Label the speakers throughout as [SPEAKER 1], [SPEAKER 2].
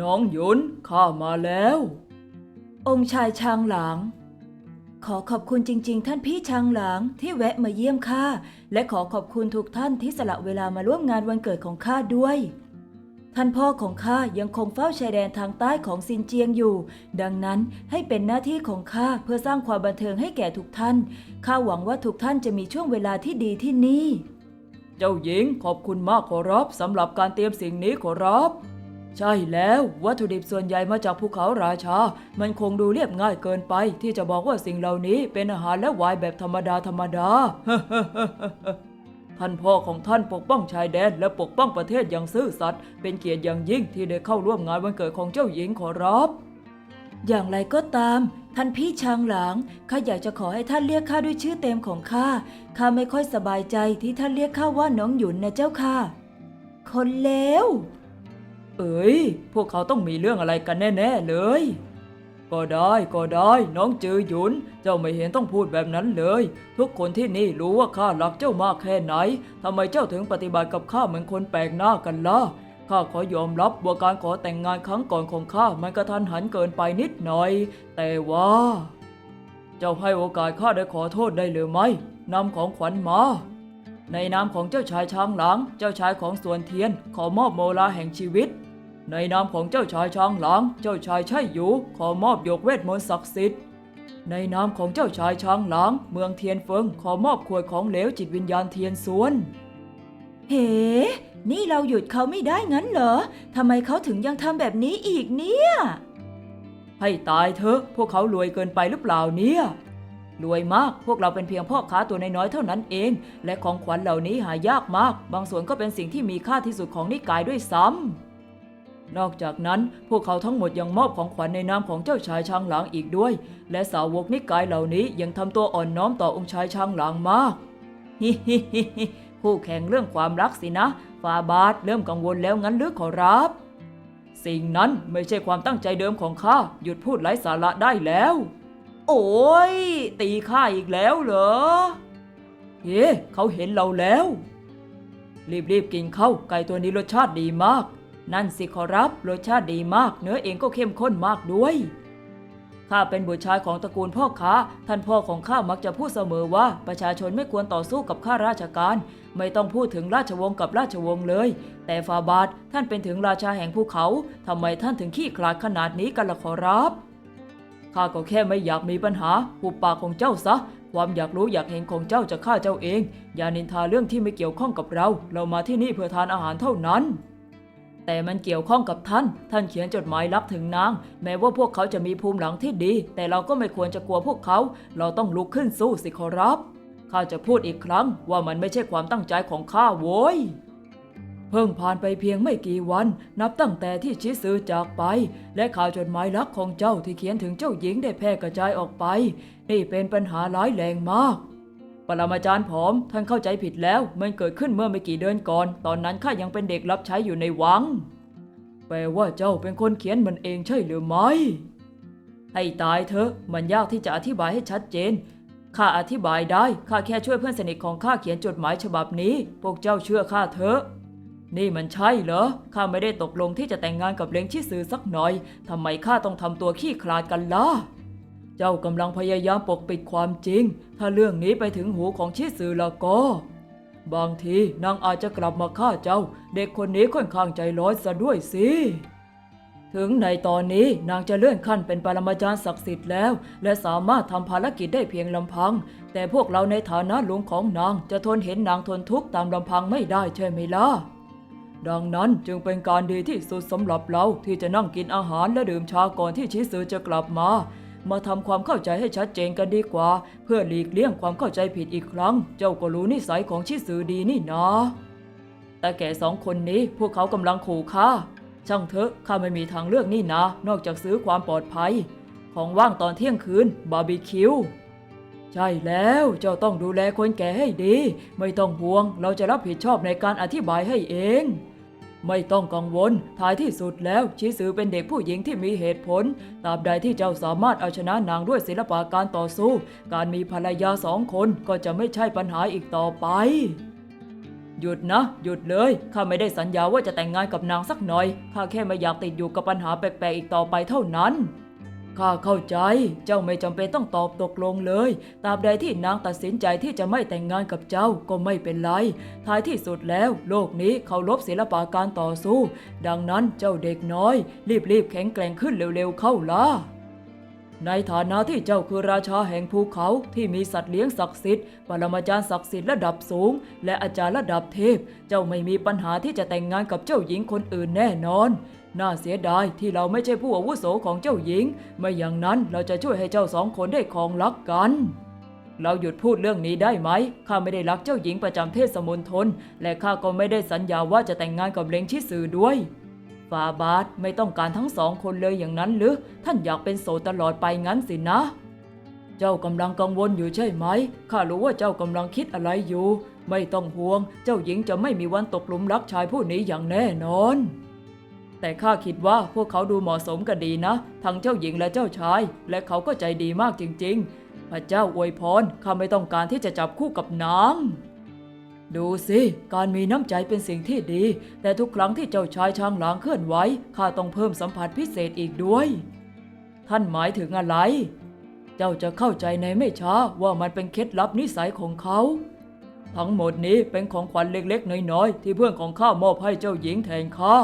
[SPEAKER 1] น้องหยุนข้ามาแล้ว
[SPEAKER 2] องค์ชายชางหลาง ขอขอบคุณจริง ๆ ท่านพี่ชางหลางที่แวะมาเยี่ยมข้าและขอขอบคุณทุกท่านที่สละเวลามาร่วมงานวันเกิดของข้าด้วย ท่านพ่อของข้ายังคงเฝ้าชายแดนทางใต้ของซินเจียงอยู่ ดังนั้นให้เป็นหน้าที่ของข้าเพื่อสร้างความบันเทิงให้แก่ทุกท่านข้าหวังว่าทุกท่านจะมีช่วงเวลาที่ดีที่นี่
[SPEAKER 1] เจ้าหญิงขอบคุณมากขอรับสำหรับการเตรียมสิ่งนี้ขอรับ ใช่แล้ววัตถุดิบส่วนใหญ่มาจากภูเขาราชา มันคงดูเรียบง่ายเกินไป ที่จะบอกว่าสิ่งเหล่านี้เป็นอาหารและวน์แบบธรรมดาธรรมดา ท่านพ่อของท่านปกป้องชายแดนและปกป้องประเทศอย่างซื่อสัตย์เป็นเกียรติอย่างยิ่งที่ได้เข้าร่วมงานวันเกิดของเจ้าหญิงขอรับ
[SPEAKER 2] อย่างไรก็ตาม ท่านพี่ชางหลางข้าอยากจะขอให้ท่านเรียกข้าด้วยชื่อเต็มของข้าข้าไม่ค่อยสบายใจที่ท่านเรียกข้าว่าน้องหยุนนะเจ้าค่ะ คนเลว
[SPEAKER 1] อ้ยพวกเขาต้องมีเรื่องอะไรกันแน่ๆเลย ก็ได้ก็ได้ น้องจือหยุน เจ้าไม่เห็นต้องพูดแบบนั้นเลย ทุกคนที่นี่รู้ว่าข้ารักเจ้ามากแค่ไหนทำไมเจ้าถึงปฏิบัติกับข้าเหมือนคนแปลกหน้ากันล่ะข้าขอยอมรับว่าการขอแต่งงานครั้งก่อนของข้ามันกระทันหันเกินไปนิดหน่อย แต่ว่า เจ้าให้โอกาสข้าได้ขอโทษได้หรือไม่นำของขวัญมา ในนามของเจ้าชายช้างหลางเจ้าชายของสวนเทียน ขอมอบโมลาแห่งชีวิต ในนามของเจ้าชายช้างหลาง เจ้าชายไช่หยูขอมอบหยกเวทมนต์ศักดิ์สิทธิ์ ในนามของเจ้าชายช้างหลาง เมืองเทียนเฟิงขอมอบขวดของเหลวจิตวิญญาณเทียนสวน
[SPEAKER 2] เฮ้ นี่เราหยุดเขาไม่ได้งั้นเหรอ ทำไมเขาถึงยังทำแบบนี้อีกเนี่ย
[SPEAKER 1] ให้ตายเถอะ พวกเขารวยเกินไปหรือเปล่าเนี่ยรวยมาก พวกเราเป็นเพียงพ่อค้าตัวน้อยๆเท่านั้นเอง และของขวัญเหล่านี้หายากมาก บางส่วนก็เป็นสิ่งที่มีค่าที่สุดของนิกายด้วยซ้ำ นอกจากนั้นพวกเขาทั้งหมดยังมอบของขวัญในนามของเจ้าชายช้างหลางอีกด้วย และสาวกนิกายเหล่านี้ยังทำตัวอ่อนน้อมต่อองค์ชายช้างหลางมากฮิฮิฮิฮิคู่แข่งเรื่องความรักสินะฟาบาทเริ่มกังวลแล้วงั้นหรือขอรับ สิ่งนั้นไม่ใช่ความตั้งใจเดิมของข้าหยุดพูดไร้สาระได้แล้ว โอ้ยตีข้าอีกแล้วเหรอเฮ้เขาเห็นเราแล้ว รีบๆกินเข้าไก่ตัวนี้รสชาติดีมาก นั่นสิขอรับรสชาติดีมาก เนื้อเองก็เข้มข้นมากด้วยข้าเป็นบุตรชายของตระกูลพ่อค้า ท่านพ่อของข้ามักจะพูดเสมอว่าประชาชนไม่ควรต่อสู้กับข้าราชการ ไม่ต้องพูดถึงราชวงศ์กับราชวงศ์เลย แต่ฟาบาทท่านเป็นถึงราชาแห่งภูเขาทำไมท่านถึงขี้ขลาดขนาดนี้กันล่ะขอรับข้าก็แค่ไม่อยากมีปัญหาหุบปากของเจ้าซะ ความอยากรู้อยากเห็นของเจ้าจะฆ่าเจ้าเอง อย่านินทาเรื่องที่ไม่เกี่ยวข้องกับเรา เรามาที่นี่เพื่อทานอาหารเท่านั้น แต่มันเกี่ยวข้องกับท่าน ท่านเขียนจดหมายลับถึงนาง แม้ว่าพวกเขาจะมีภูมิหลังที่ดี แต่เราก็ไม่ควรจะกลัวพวกเขา เราต้องลุกขึ้นสู้สิขอรับ ข้าจะพูดอีกครั้งว่ามันไม่ใช่ความตั้งใจของข้าโว้ย เพิ่งผ่านไปเพียงไม่กี่วัน นับตั้งแต่ที่ชิซือจากไป และข่าวจดหมายรักของเจ้าที่เขียนถึงเจ้าหญิงได้แพร่กระจายออกไป นี่เป็นปัญหาร้ายแรงมาก ปรมาจารย์ผอม ท่านเข้าใจผิดแล้ว มันเกิดขึ้นเมื่อไม่กี่เดือนก่อน ตอนนั้นข้ายังเป็นเด็กรับใช้อยู่ในวัง แปลว่าเจ้าเป็นคนเขียนมันเองใช่หรือไม่ ให้ตายเถอะ มันยากที่จะอธิบายให้ชัดเจน ข้าอธิบายได้ ข้าแค่ช่วยเพื่อนสนิทของข้าเขียนจดหมายฉบับนี้ พวกเจ้าเชื่อข้าเถอะ นี่มันใช่เหรอ ข้าไม่ได้ตกลงที่จะแต่งงานกับเล้งชี่ซือสักหน่อยทำไมข้าต้องทำตัวขี้คลาดกันล่ะ เจ้ากำลังพยายามปกปิดความจริง ถ้าเรื่องนี้ไปถึงหูของชี่ซือแล้วก็ บางทีนางอาจจะกลับมาฆ่าเจ้า เด็กคนนี้ค่อนข้างใจร้อนซะด้วยสิ ถึงในตอนนี้นางจะเลื่อนขั้นเป็นปรมาจารย์ศักดิ์สิทธิ์แล้ว และสามารถทำภารกิจได้เพียงลำพัง แต่พวกเราในฐานะลุงของนางจะทนเห็นนางทนทุกข์ตามลำพังไม่ได้ใช่ไหมล่ะดังนั้นจึงเป็นการดีที่สุดสำหรับเราที่จะนั่งกินอาหารและดื่มชาก่อนที่ชิซือจะกลับมา มาทำความเข้าใจให้ชัดเจนกันดีกว่า เพื่อหลีกเลี่ยงความเข้าใจผิดอีกครั้ง เจ้าก็รู้นิสัยของชิซือดีนี่นะแต่แก่สองคนนี้พวกเขากำลังขู่ข้าช่างเถอะข้าไม่มีทางเลือกนี่นะ นอกจากซื้อความปลอดภัย ของว่างตอนเที่ยงคืนบาร์บีคิวใช่แล้วเจ้าต้องดูแลคนแก่ให้ดี ไม่ต้องห่วงเราจะรับผิดชอบในการอธิบายให้เอง ไม่ต้องกังวล ท้ายที่สุดแล้วชิสือเป็นเด็กผู้หญิงที่มีเหตุผล ตราบใดที่เจ้าสามารถเอาชนะนางด้วยศิลปะการต่อสู้ การมีภรรยาสองคนก็จะไม่ใช่ปัญหาอีกต่อไป หยุดนะ หยุดเลย ข้าไม่ได้สัญญาว่าจะแต่งงานกับนางสักหน่อย ข้าแค่ไม่อยากติดอยู่กับปัญหาแปลกๆอีกต่อไปเท่านั้น ข้าเข้าใจ เจ้าไม่จำเป็นต้องตอบตกลงเลย ตาบใดที่นางตัดสินใจที่จะไม่แต่งงานกับเจ้าก็ไม่เป็นไร ท้ายที่สุดแล้ว โลกนี้เคารพศิลปะการต่อสู้ ดังนั้นเจ้าเด็กน้อย รีบๆแข็งแกร่งขึ้นเร็วๆเข้าล่ะในฐานะที่เจ้าคือราชาแห่งภูเขาที่มีสัตว์เลี้ยงศักดิ์สิทธิ์ ปรมาจารย์ศักดิ์สิทธิ์ระดับสูง และอาจารย์ระดับเทพ เจ้าไม่มีปัญหาที่จะแต่งงานกับเจ้าหญิงคนอื่นแน่นอน น่าเสียดายที่เราไม่ใช่ผู้อาวุโสของเจ้าหญิง ไม่อย่างนั้นเราจะช่วยให้เจ้าสองคนได้ครองรักกัน เราหยุดพูดเรื่องนี้ได้ไหม ข้าไม่ได้รักเจ้าหญิงประจำเทศมนทน และข้าก็ไม่ได้สัญญาว่าจะแต่งงานกับเลงชิสือด้วยฟาบาทไม่ต้องการทั้งสองคนเลยอย่างนั้นหรือ ท่านอยากเป็นโสดตลอดไปงั้นสินะ เจ้ากำลังกังวลอยู่ใช่ไหม ข้ารู้ว่าเจ้ากำลังคิดอะไรอยู่ ไม่ต้องห่วง เจ้าหญิงจะไม่มีวันตกหลุมรักชายผู้นี้อย่างแน่นอน แต่ข้าคิดว่าพวกเขาดูเหมาะสมกันดีนะ ทั้งเจ้าหญิงและเจ้าชาย และเขาก็ใจดีมากจริง ๆ พระเจ้าอวยพรข้าไม่ต้องการที่จะจับคู่กับนางดูสิ การมีน้ำใจเป็นสิ่งที่ดี แต่ทุกครั้งที่เจ้าชายช้างหลางเคลื่อนไหวข้าต้องเพิ่มสัมผัสพิเศษอีกด้วย ท่านหมายถึงอะไร เจ้าจะเข้าใจในไม่ช้าว่ามันเป็นเคล็ดลับนิสัยของเขา ทั้งหมดนี้เป็นของขวัญเล็กๆ น้อยๆ ที่เพื่อนของข้ามอบให้เจ้าหญิงแทนข้า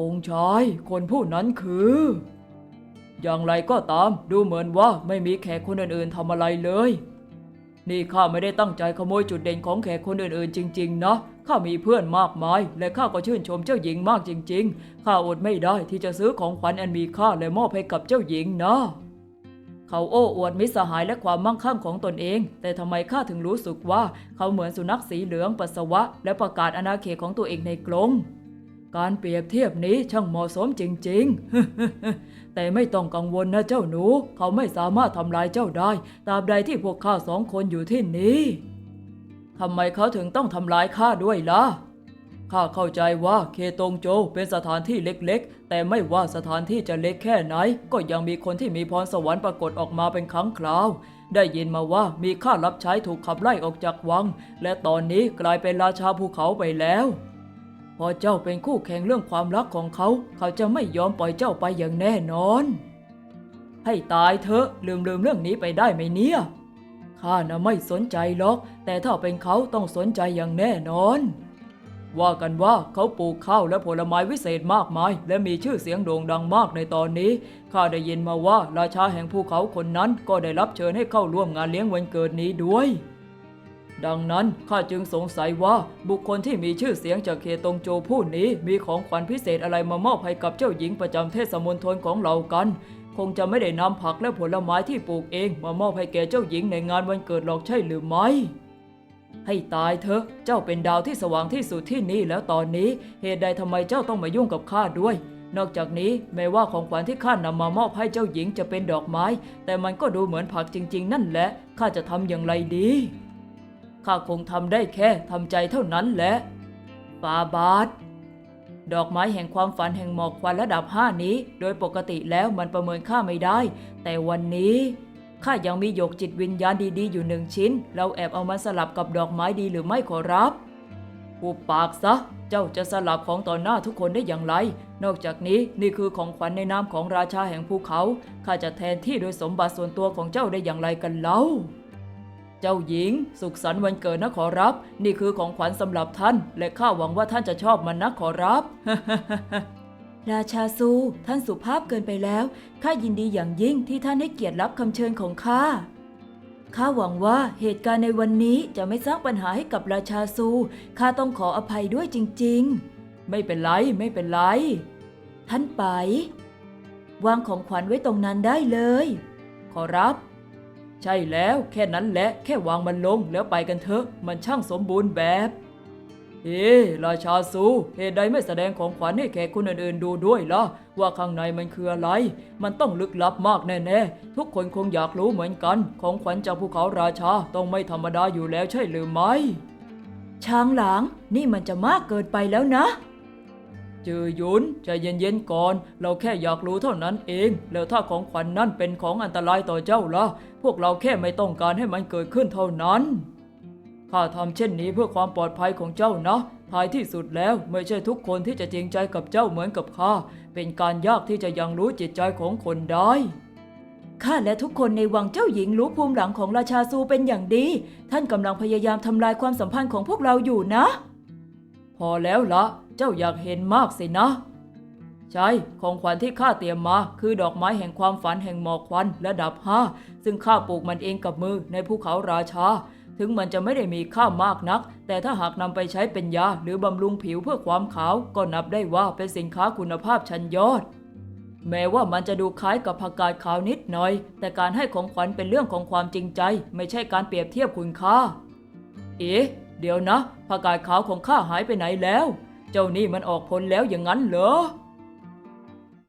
[SPEAKER 1] องค์ชายคนผู้นั้นคือ อย่างไรก็ตามดูเหมือนว่าไม่มีแขกคนอื่นๆทำอะไรเลย นี่ข้าไม่ได้ตั้งใจขโมยจุดเด่นของแขกคนอื่นๆ จริง ๆ นะข้ามีเพื่อนมากมาย และข้าก็ชื่นชมเจ้าหญิงมากจริง ๆข้าอดไม่ได้ที่จะซื้อของขวัญอันมีค่าและมอบให้กับเจ้าหญิงนะเขาโอ้อวดมิสหายและความมั่งคั่งของตนเอง แต่ทำไมข้าถึงรู้สึกว่าเขาเหมือนสุนัขสีเหลืองปัสสาวะ และประกาศอาณาเขตของตัวเองในกรง การเปรียบเทียบนี้ช่างเหมาะสมจริงๆ แต่ไม่ต้องกังวลนะเจ้าหนู เขาไม่สามารถทำลายเจ้าได้ ตราบใดที่พวกข้าสองคนอยู่ที่นี้ทำไมเขาถึงต้องทำลายข้าด้วยล่ะข้าเข้าใจว่าเคตงโจเป็นสถานที่เล็กๆ แต่ไม่ว่าสถานที่จะเล็กแค่ไหน ก็ยังมีคนที่มีพรสวรรค์ปรากฏออกมาเป็นครั้งคราว ได้ยินมาว่ามีข้ารับใช้ถูกขับไล่ออกจากวัง และตอนนี้กลายเป็นราชาภูเขาไปแล้ว พอเจ้าเป็นคู่แข่งเรื่องความรักของเขา เขาจะไม่ยอมปล่อยเจ้าไปอย่างแน่นอน ให้ตายเถอะลืมลืมเรื่องนี้ไปได้ไหมเนี่ยข้าน่ะไม่สนใจหรอก แต่ถ้าเป็นเขาต้องสนใจอย่างแน่นอน ว่ากันว่าเขาปลูกข้าวและผลไม้วิเศษมากมาย และมีชื่อเสียงโด่งดังมากในตอนนี้ข้าได้ยินมาว่าราชาแห่งภูเขาคนนั้นก็ได้รับเชิญให้เข้าร่วมงานเลี้ยงวันเกิดนี้ด้วย ดังนั้นข้าจึงสงสัยว่าบุคคลที่มีชื่อเสียงจากเคตงโจผู้นี้มีของขวัญพิเศษอะไรมามอบให้กับเจ้าหญิงประจำเทศมนทนของเรากัน คงจะไม่ได้นำผักและผลไม้ที่ปลูกเองมามอบให้แก่เจ้าหญิงในงานวันเกิดหรอกใช่หรือไม่ให้ตายเถอะ เจ้าเป็นดาวที่สว่างที่สุดที่นี่แล้วตอนนี้ เหตุใดทำไมเจ้าต้องมายุ่งกับข้าด้วย นอกจากนี้แม้ว่าของขวัญที่ข้านำมามอบให้เจ้าหญิงจะเป็นดอกไม้ แต่มันก็ดูเหมือนผักจริง ๆ นั่นแหละ ข้าจะทำอย่างไรดี ข้าคงทำได้แค่ทำใจเท่านั้นแหละฟาบาทดอกไม้แห่งความฝันแห่งหมอกควันระดับห้านี้ โดยปกติแล้วมันประเมินค่าไม่ได้ แต่วันนี้ข้ายังมีหยกจิตวิญญาณดีๆอยู่หนึ่งชิ้น เราแอบเอามาสลับกับดอกไม้ดีหรือไม่ขอรับหุบปากซะ เจ้าจะสลับของต่อหน้าทุกคนได้อย่างไร นอกจากนี้นี่คือของขวัญในนามของราชาแห่งภูเขา ข้าจะแทนที่โดยสมบัติส่วนตัวของเจ้าได้อย่างไรกันเล่า เจ้าหญิง สุขสันต์วันเกิดนะขอรับ นี่คือของขวัญสำหรับท่าน และข้าหวังว่าท่านจะชอบมันนะขอรับ
[SPEAKER 2] ราชาซู ท่านสุภาพเกินไปแล้ว ข้ายินดีอย่างยิ่งที่ท่านให้เกียรติรับคำเชิญของข้า ข้าหวังว่าเหตุการณ์ในวันนี้จะไม่สร้างปัญหาให้กับราชาซู ข้าต้องขออภัยด้วยจริง ๆ
[SPEAKER 1] ไม่เป็นไรไม่เป็นไร
[SPEAKER 2] ท่านไป วางของขวัญไว้ตรงนั้นได้เลย
[SPEAKER 1] ขอรับ ใช่แล้วแค่นั้นแหละแค่วางมันลงแล้วไปกันเถอะ มันช่างสมบูรณ์แบบเฮ้ราชาสูเหตุใดไม่แสดงของขวัญให้แขกคนอื่นๆดูด้วยล่ะ ว่าข้างในมันคืออะไร มันต้องลึกลับมากแน่ๆ ทุกคนคงอยากรู้เหมือนกัน ของขวัญจากภูเขาราชาต้องไม่ธรรมดาอยู่แล้วใช่หรือไม่
[SPEAKER 2] ช้างหลางนี่มันจะมากเกินไปแล้วนะ
[SPEAKER 1] จือหยุนใจเย็นๆก่อน เราแค่อยากรู้เท่านั้นเอง แล้วถ้าของขวัญนนั่นเป็นของอันตรายต่อเจ้าล่ะ พวกเราแค่ไม่ต้องการให้มันเกิดขึ้นเท่านั้น ข้าทำเช่นนี้เพื่อความปลอดภัยของเจ้านะ ท้ายที่สุดแล้วไม่ใช่ทุกคนที่จะจริงใจกับเจ้าเหมือนกับข้า เป็นการยากที่จะยังรู้จิตใจของคนได้
[SPEAKER 2] ข้าและทุกคนในวังเจ้าหญิงรู้ภูมิหลังของราชาซูเป็นอย่างดี ท่านกำลังพยายามทำลายความสัมพันธ์ของพวกเราอยู่นะ
[SPEAKER 1] พอแล้วละเจ้าอยากเห็นมากสินะ ใช่ ของขวัญที่ข้าเตรียมมาคือดอกไม้แห่งความฝันแห่งหมอกควันระดับห้าซึ่งข้าปลูกมันเองกับมือในภูเขาราชา ถึงมันจะไม่ได้มีค่ามากนัก แต่ถ้าหากนำไปใช้เป็นยาหรือบำรุงผิวเพื่อความขาว ก็นับได้ว่าเป็นสินค้าคุณภาพชั้นยอดแม้ว่ามันจะดูคล้ายกับผักกาดขาวนิดหน่อย แต่การให้ของขวัญเป็นเรื่องของความจริงใจ ไม่ใช่การเปรียบเทียบคุณค่า เอ๊ะ เดี๋ยวนะผักกาดขาวของข้าหายไปไหนแล้ว เจ้านี่มันออกผลแล้วอย่างนั้นเหรอ